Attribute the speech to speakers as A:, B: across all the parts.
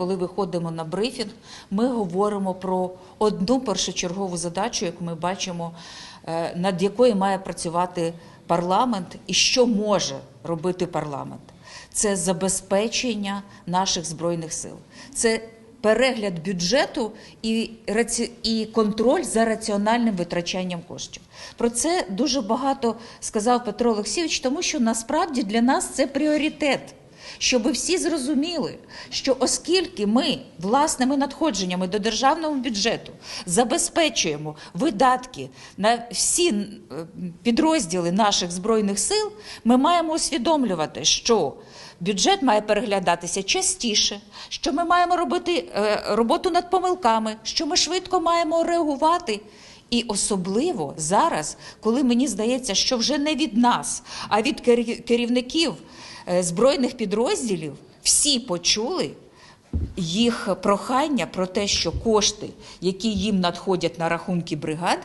A: Коли виходимо на брифінг, ми говоримо про одну першочергову задачу, як ми бачимо, е, над якою має працювати парламент і що може робити парламент. Це забезпечення наших збройних сил. Це перегляд бюджету і, і контроль за раціональним витрачанням коштів. Про це дуже багато сказав Петро Олексійович, тому що насправді для нас це пріоритет. Щоб всі зрозуміли, що оскільки ми власними надходженнями до державного бюджету забезпечуємо видатки на всі е, підрозділи наших збройних сил, ми маємо усвідомлювати, що бюджет має переглядатися частіше, що ми маємо робити е, роботу над помилками, що ми швидко маємо реагувати. І особливо зараз, коли мені здається, що вже не від нас, а від керівників е, збройних підрозділів всі почули їх прохання про те, що кошти, які їм надходять на рахунки бригад,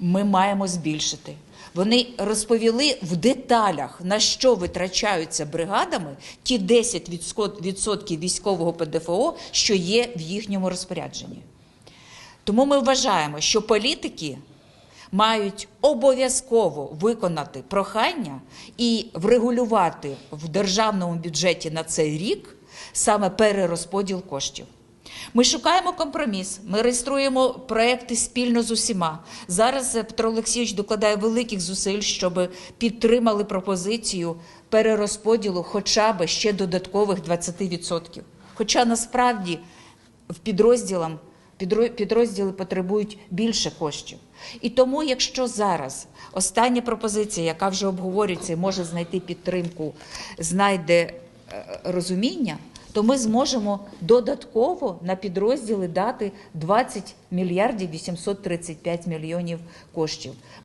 A: ми маємо збільшити. Вони розповіли в деталях, на що витрачаються бригадами ті 10% військового ПДФО, що є в їхньому розпорядженні. Тому ми вважаємо, що політики мають обов'язково виконати прохання і врегулювати в державному бюджеті на цей рік саме перерозподіл коштів. Ми шукаємо компроміс, ми реєструємо проекти спільно з усіма. Зараз Петро Олексійович докладає великих зусиль, щоб підтримали пропозицію перерозподілу хоча б ще додаткових 20%. Хоча насправді в підрозділам підро- підрозділи потребують більше коштів. І тому, якщо зараз остання пропозиція, яка вже обговорюється і може знайти підтримку, знайде е, розуміння, то ми зможемо додатково на підрозділи дати 20 мільярдів 835 мільйонів коштів.